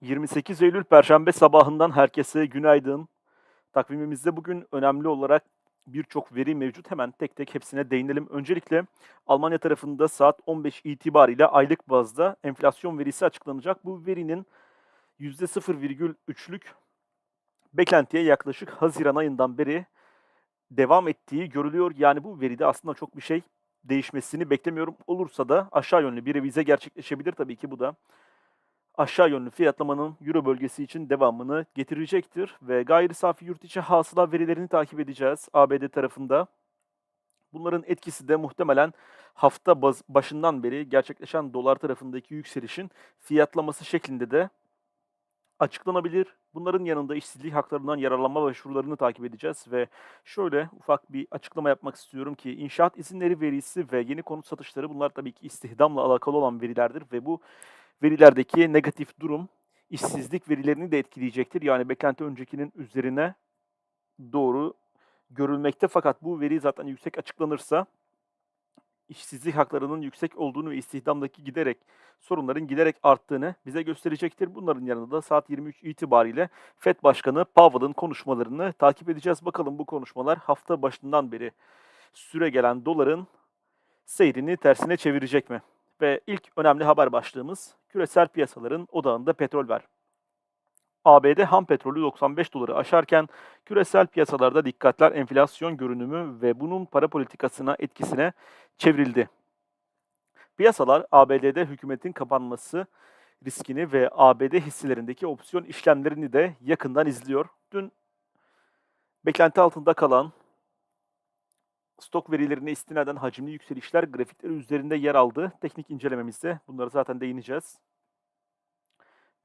28 Eylül Perşembe sabahından herkese günaydın. Takvimimizde bugün önemli olarak birçok veri mevcut. Hemen tek tek hepsine değinelim. Öncelikle Almanya tarafında saat 15 itibariyle aylık bazda enflasyon verisi açıklanacak. Bu verinin %0,3'lük beklentiye yaklaşık Haziran ayından beri devam ettiği görülüyor. Yani bu veride aslında çok bir şey değişmesini beklemiyorum. Olursa da aşağı yönlü bir revize gerçekleşebilir tabii ki bu da aşağı yönlü fiyatlamanın Euro bölgesi için devamını getirecektir ve gayri safi yurt içi hasıla verilerini takip edeceğiz ABD tarafında. Bunların etkisi de muhtemelen hafta başından beri gerçekleşen dolar tarafındaki yükselişin fiyatlaması şeklinde de açıklanabilir. Bunların yanında işsizlik haklarından yararlanma başvurularını takip edeceğiz ve şöyle ufak bir açıklama yapmak istiyorum ki inşaat izinleri verisi ve yeni konut satışları bunlar tabii ki istihdamla alakalı olan verilerdir ve bu verilerdeki negatif durum işsizlik verilerini de etkileyecektir. Yani beklenti öncekinin üzerine doğru görülmekte fakat bu veri zaten yüksek açıklanırsa işsizlik haklarının yüksek olduğunu ve istihdamdaki giderek sorunların giderek arttığını bize gösterecektir. Bunların yanında da saat 23 itibariyle FED Başkanı Powell'ın konuşmalarını takip edeceğiz. Bakalım bu konuşmalar hafta başından beri süre gelen doların seyrini tersine çevirecek mi? Ve ilk önemli haber başlığımız küresel piyasaların odağında petrol var. ABD ham petrolü 95 doları aşarken küresel piyasalarda dikkatler enflasyon görünümü ve bunun para politikasına etkisine çevrildi. Piyasalar ABD'de hükümetin kapanması riskini ve ABD hisselerindeki opsiyon işlemlerini de yakından izliyor. Dün beklenti altında kalan stok verilerine istinaden hacimli yükselişler grafikleri üzerinde yer aldı. Teknik incelememizde bunları zaten değineceğiz.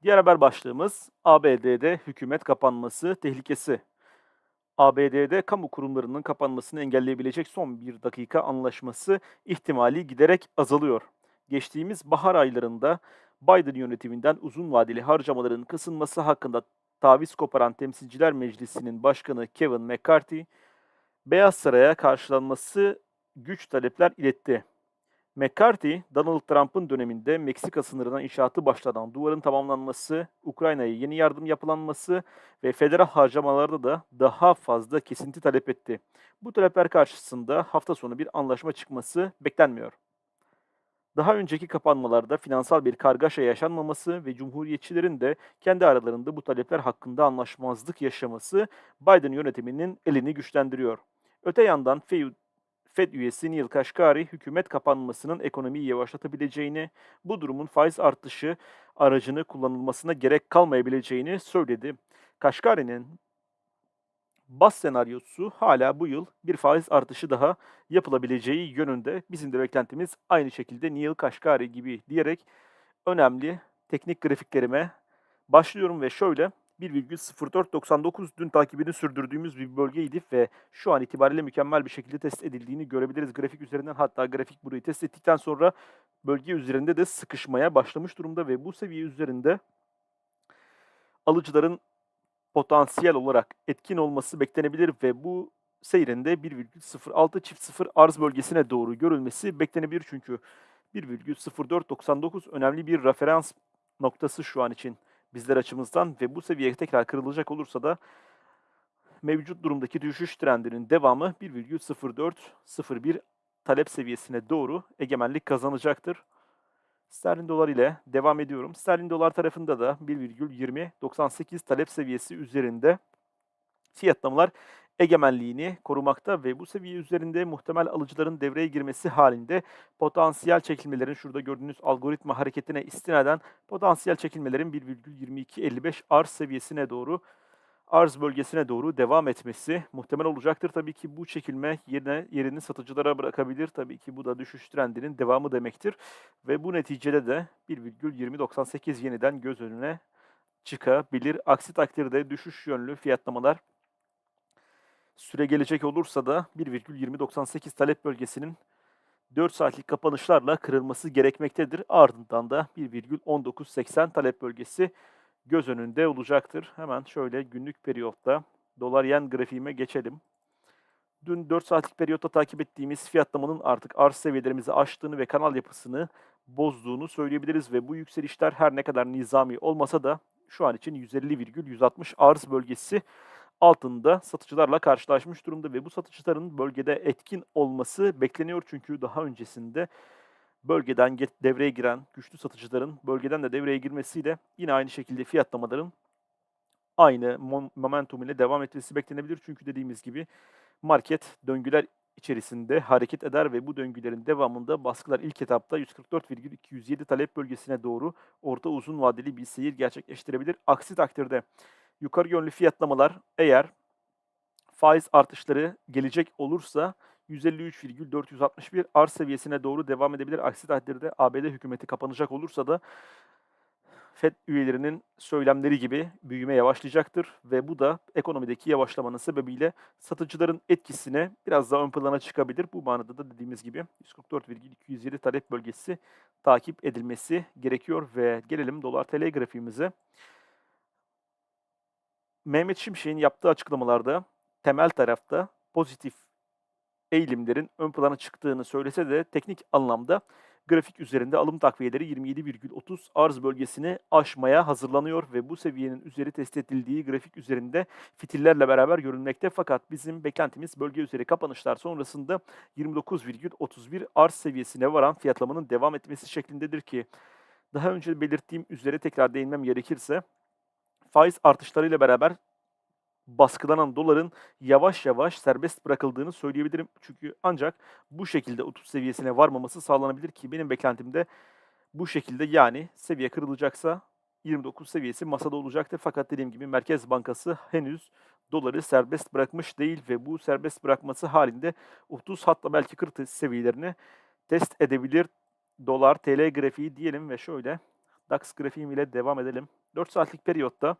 Diğer haber başlığımız ABD'de hükümet kapanması tehlikesi. ABD'de kamu kurumlarının kapanmasını engelleyebilecek son bir dakika anlaşması ihtimali giderek azalıyor. Geçtiğimiz bahar aylarında Biden yönetiminden uzun vadeli harcamaların kısılması hakkında taviz koparan Temsilciler Meclisi'nin başkanı Kevin McCarthy, Beyaz Saray'a karşılanması güç talepler iletti. McCarthy, Donald Trump'ın döneminde Meksika sınırına inşaatı başlanan duvarın tamamlanması, Ukrayna'ya yeni yardım yapılanması ve federal harcamalarda da daha fazla kesinti talep etti. Bu talepler karşısında hafta sonu bir anlaşma çıkması beklenmiyor. Daha önceki kapanmalarda finansal bir kargaşa yaşanmaması ve cumhuriyetçilerin de kendi aralarında bu talepler hakkında anlaşmazlık yaşaması Biden yönetiminin elini güçlendiriyor. Öte yandan Fed, üyesi Neil Kashkari hükümet kapanmasının ekonomiyi yavaşlatabileceğini, bu durumun faiz artışı aracını kullanılmasına gerek kalmayabileceğini söyledi. Kashkari'nin bas senaryosu hala bu yıl bir faiz artışı daha yapılabileceği yönünde. Bizim de beklentimiz aynı şekilde Neil Kashkari gibi diyerek önemli teknik grafiklerime başlıyorum ve şöyle 1,0499 dün takibini sürdürdüğümüz bir bölgeydi ve şu an itibariyle mükemmel bir şekilde test edildiğini görebiliriz grafik üzerinden. Hatta grafik burayı test ettikten sonra bölge üzerinde de sıkışmaya başlamış durumda ve bu seviye üzerinde alıcıların potansiyel olarak etkin olması beklenebilir ve bu seyrinde 1,06 çift 0 arz bölgesine doğru görülmesi beklenebilir çünkü 1,0499 önemli bir referans noktası şu an için bizler açımızdan ve bu seviye tekrar kırılacak olursa da mevcut durumdaki düşüş trendinin devamı 1,0401 talep seviyesine doğru egemenlik kazanacaktır. Sterlin dolar ile devam ediyorum. Sterlin dolar tarafında da 1,2098 talep seviyesi üzerinde fiyatlamalar egemenliğini korumakta ve bu seviye üzerinde muhtemel alıcıların devreye girmesi halinde potansiyel çekilmelerin şurada gördüğünüz algoritma hareketine istinaden potansiyel çekilmelerin 1,2255 arz seviyesine doğru arz bölgesine doğru devam etmesi muhtemel olacaktır. Tabii ki bu çekilme yerine yerini satıcılara bırakabilir. Tabii ki bu da düşüş trendinin devamı demektir. Ve bu neticede de 1,2098 yeniden göz önüne çıkabilir. Aksi takdirde düşüş yönlü fiyatlamalar süre gelecek olursa da 1,2098 talep bölgesinin 4 saatlik kapanışlarla kırılması gerekmektedir. Ardından da 1,1980 talep bölgesi göz önünde olacaktır. Hemen şöyle günlük periyotta dolar yen grafiğime geçelim. Dün 4 saatlik periyotta takip ettiğimiz fiyatlamanın artık arz seviyelerimizi aştığını ve kanal yapısını bozduğunu söyleyebiliriz ve bu yükselişler her ne kadar nizami olmasa da şu an için 150,160 arz bölgesi altında satıcılarla karşılaşmış durumda ve bu satıcıların bölgede etkin olması bekleniyor. Çünkü daha öncesinde bölgeden devreye giren güçlü satıcıların bölgeden de devreye girmesiyle yine aynı şekilde fiyatlamaların aynı mom- momentum ile devam etmesi beklenebilir. Çünkü dediğimiz gibi market döngüler içerisinde hareket eder ve bu döngülerin devamında baskılar ilk etapta 144,207 talep bölgesine doğru orta uzun vadeli bir seyir gerçekleştirebilir. Aksi takdirde yukarı yönlü fiyatlamalar eğer faiz artışları gelecek olursa 153,461 arz seviyesine doğru devam edebilir. Aksi takdirde ABD hükümeti kapanacak olursa da FED üyelerinin söylemleri gibi büyüme yavaşlayacaktır ve bu da ekonomideki yavaşlamanın sebebiyle satıcıların etkisine biraz daha ön plana çıkabilir. Bu manada da dediğimiz gibi 144,207 talep bölgesi takip edilmesi gerekiyor ve gelelim dolar TL grafiğimize. Mehmet Şimşek'in yaptığı açıklamalarda temel tarafta pozitif eğilimlerin ön plana çıktığını söylese de teknik anlamda grafik üzerinde alım takviyeleri 27,30 arz bölgesini aşmaya hazırlanıyor ve bu seviyenin üzeri test edildiği grafik üzerinde fitillerle beraber görünmekte. Fakat bizim beklentimiz bölge üzeri kapanışlar sonrasında 29,31 arz seviyesine varan fiyatlamanın devam etmesi şeklindedir ki daha önce belirttiğim üzere tekrar değinmem gerekirse faiz artışlarıyla beraber baskılanan doların yavaş yavaş serbest bırakıldığını söyleyebilirim. Çünkü ancak bu şekilde 30 seviyesine varmaması sağlanabilir ki benim beklentimde bu şekilde yani seviye kırılacaksa 29 seviyesi masada olacaktır. Fakat dediğim gibi Merkez Bankası henüz doları serbest bırakmış değil ve bu serbest bırakması halinde 30 hatta belki 40 seviyelerini test edebilir. Dolar TL grafiği diyelim ve şöyle DAX grafiğim ile devam edelim. 4 saatlik periyotta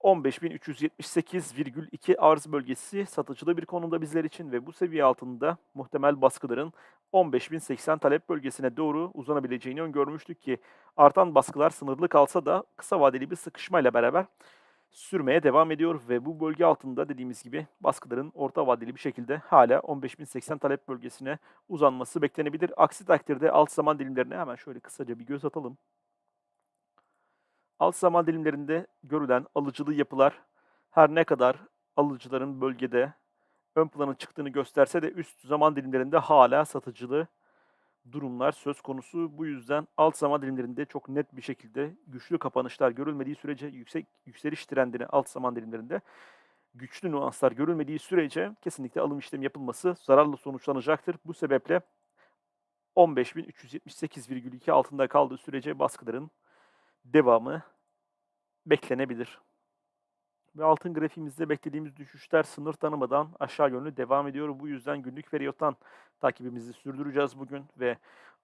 15.378,2 arz bölgesi satıcılı bir konumda bizler için ve bu seviye altında muhtemel baskıların 15.080 talep bölgesine doğru uzanabileceğini öngörmüştük ki artan baskılar sınırlı kalsa da kısa vadeli bir sıkışmayla beraber sürmeye devam ediyor ve bu bölge altında dediğimiz gibi baskıların orta vadeli bir şekilde hala 15.080 talep bölgesine uzanması beklenebilir. Aksi takdirde alt zaman dilimlerine hemen şöyle kısaca bir göz atalım. Alt zaman dilimlerinde görülen alıcılı yapılar her ne kadar alıcıların bölgede ön plana çıktığını gösterse de üst zaman dilimlerinde hala satıcılı durumlar söz konusu. Bu yüzden alt zaman dilimlerinde çok net bir şekilde güçlü kapanışlar görülmediği sürece yüksek yükseliş trendini alt zaman dilimlerinde güçlü nüanslar görülmediği sürece kesinlikle alım işlemi yapılması zararlı sonuçlanacaktır. Bu sebeple 15.378,2 altında kaldığı sürece baskıların devamı beklenebilir. Ve altın grafiğimizde beklediğimiz düşüşler sınır tanımadan aşağı yönlü devam ediyor. Bu yüzden günlük periyottan takibimizi sürdüreceğiz bugün ve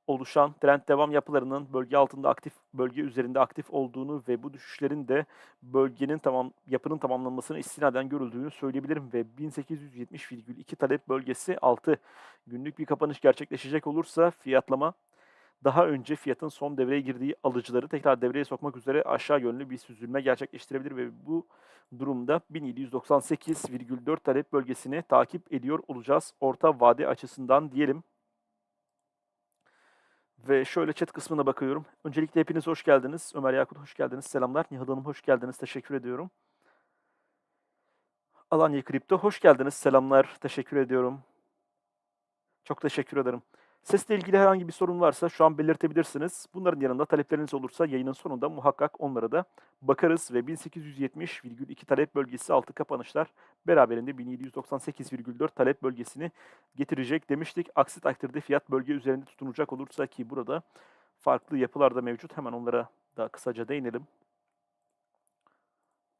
oluşan trend devam yapılarının bölge altında aktif, bölge üzerinde aktif olduğunu ve bu düşüşlerin de bölgenin tamam yapının tamamlanmasına istinaden görüldüğünü söyleyebilirim ve 1870,2 talep bölgesi altı günlük bir kapanış gerçekleşecek olursa fiyatlama daha önce fiyatın son devreye girdiği alıcıları tekrar devreye sokmak üzere aşağı yönlü bir süzülme gerçekleştirebilir ve bu durumda 1798,4 talep bölgesini takip ediyor olacağız orta vade açısından diyelim. Ve şöyle chat kısmına bakıyorum. Öncelikle hepiniz hoş geldiniz. Ömer Yakut hoş geldiniz. Selamlar. Nihat Hanım hoş geldiniz. Teşekkür ediyorum. Alanya Kripto hoş geldiniz. Selamlar. Teşekkür ediyorum. Çok teşekkür ederim. Sesle ilgili herhangi bir sorun varsa şu an belirtebilirsiniz. Bunların yanında talepleriniz olursa yayının sonunda muhakkak onlara da bakarız ve 1870,2 talep bölgesi altı kapanışlar beraberinde 1798,4 talep bölgesini getirecek demiştik. Aksi takdirde fiyat bölge üzerinde tutunacak olursa ki burada farklı yapılar da mevcut. Hemen onlara da kısaca değinelim.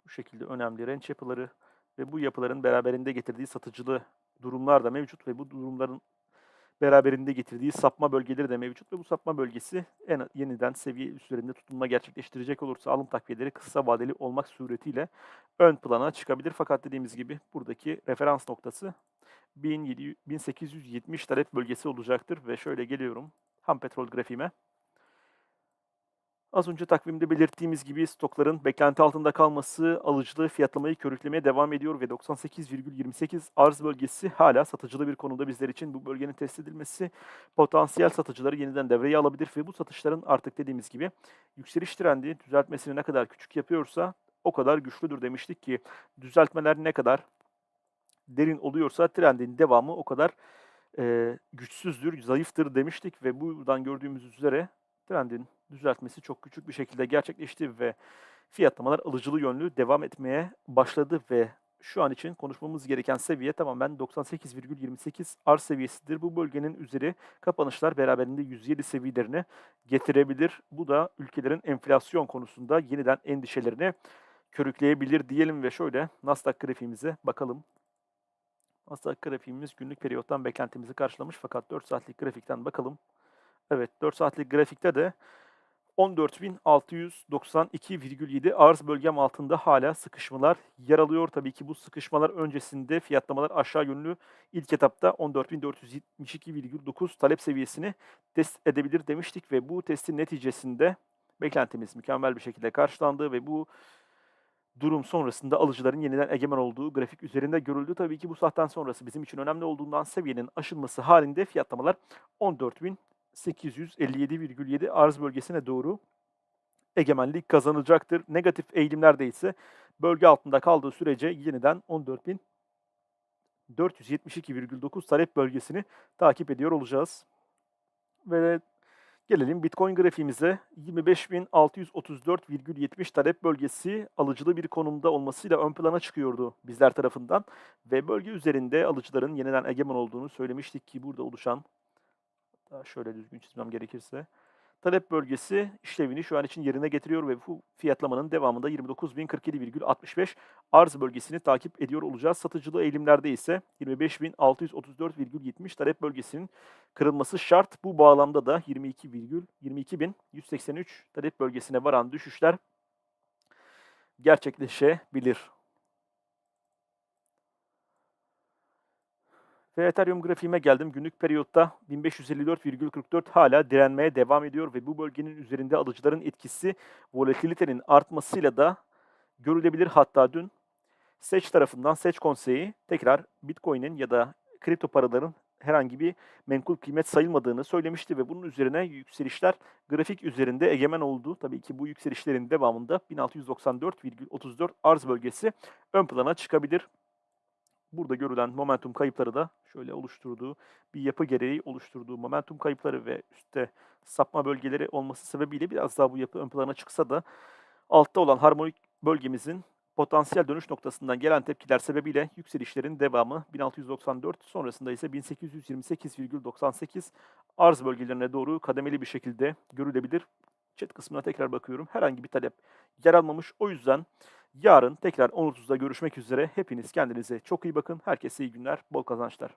Bu şekilde önemli renç yapıları ve bu yapıların beraberinde getirdiği satıcılı durumlar da mevcut ve bu durumların beraberinde getirdiği sapma bölgeleri de mevcut ve bu sapma bölgesi en yeniden seviye üstlerinde tutunma gerçekleştirecek olursa alım takviyeleri kısa vadeli olmak suretiyle ön plana çıkabilir. Fakat dediğimiz gibi buradaki referans noktası 1700, 1870 talep bölgesi olacaktır ve şöyle geliyorum ham petrol grafiğime. Az önce takvimde belirttiğimiz gibi stokların beklenti altında kalması alıcılığı fiyatlamayı körüklemeye devam ediyor ve 98,28 arz bölgesi hala satıcılı bir konumda bizler için. Bu bölgenin test edilmesi potansiyel satıcıları yeniden devreye alabilir ve bu satışların artık dediğimiz gibi yükseliş trendi düzeltmesini ne kadar küçük yapıyorsa o kadar güçlüdür demiştik ki düzeltmeler ne kadar derin oluyorsa trendin devamı o kadar eee, güçsüzdür, zayıftır demiştik ve buradan gördüğümüz üzere trendin düzeltmesi çok küçük bir şekilde gerçekleşti ve fiyatlamalar alıcılı yönlü devam etmeye başladı ve şu an için konuşmamız gereken seviye tamamen 98,28 arz seviyesidir. Bu bölgenin üzeri kapanışlar beraberinde 107 seviyelerine getirebilir. Bu da ülkelerin enflasyon konusunda yeniden endişelerini körükleyebilir diyelim ve şöyle Nasdaq grafiğimize bakalım. Nasdaq grafiğimiz günlük periyottan beklentimizi karşılamış fakat 4 saatlik grafikten bakalım. Evet 4 saatlik grafikte de 14.692,7 arz bölgem altında hala sıkışmalar yer alıyor. Tabii ki bu sıkışmalar öncesinde fiyatlamalar aşağı yönlü ilk etapta 14.472,9 talep seviyesini test edebilir demiştik ve bu testin neticesinde beklentimiz mükemmel bir şekilde karşılandı ve bu durum sonrasında alıcıların yeniden egemen olduğu grafik üzerinde görüldü. Tabii ki bu saatten sonrası bizim için önemli olduğundan seviyenin aşılması halinde fiyatlamalar 14.857,7 arz bölgesine doğru egemenlik kazanacaktır. Negatif eğilimlerde ise bölge altında kaldığı sürece yeniden 14.472,9 talep bölgesini takip ediyor olacağız. Ve gelelim Bitcoin grafiğimize. 25.634,70 talep bölgesi alıcılı bir konumda olmasıyla ön plana çıkıyordu bizler tarafından. Ve bölge üzerinde alıcıların yeniden egemen olduğunu söylemiştik ki burada oluşan, daha şöyle düzgün çizmem gerekirse, talep bölgesi işlevini şu an için yerine getiriyor ve bu fiyatlamanın devamında 29.047,65 arz bölgesini takip ediyor olacağız. Satıcılı eğilimlerde ise 25.634,70 talep bölgesinin kırılması şart. Bu bağlamda da 22.22.183 talep bölgesine varan düşüşler gerçekleşebilir. Ve Ethereum grafiğime geldim. Günlük periyotta 1554,44 hala direnmeye devam ediyor ve bu bölgenin üzerinde alıcıların etkisi volatilitenin artmasıyla da görülebilir. Hatta dün Seç tarafından Seç konseyi tekrar Bitcoin'in ya da kripto paraların herhangi bir menkul kıymet sayılmadığını söylemişti ve bunun üzerine yükselişler grafik üzerinde egemen oldu. Tabii ki bu yükselişlerin devamında 1694,34 arz bölgesi ön plana çıkabilir. Burada görülen momentum kayıpları da şöyle oluşturduğu bir yapı gereği oluşturduğu momentum kayıpları ve üstte sapma bölgeleri olması sebebiyle biraz daha bu yapı ön plana çıksa da altta olan harmonik bölgemizin potansiyel dönüş noktasından gelen tepkiler sebebiyle yükselişlerin devamı 1694 sonrasında ise 1828,98 arz bölgelerine doğru kademeli bir şekilde görülebilir. Chat kısmına tekrar bakıyorum. Herhangi bir talep yer almamış. O yüzden yarın tekrar 10.30'da görüşmek üzere. Hepiniz kendinize çok iyi bakın. Herkese iyi günler, bol kazançlar.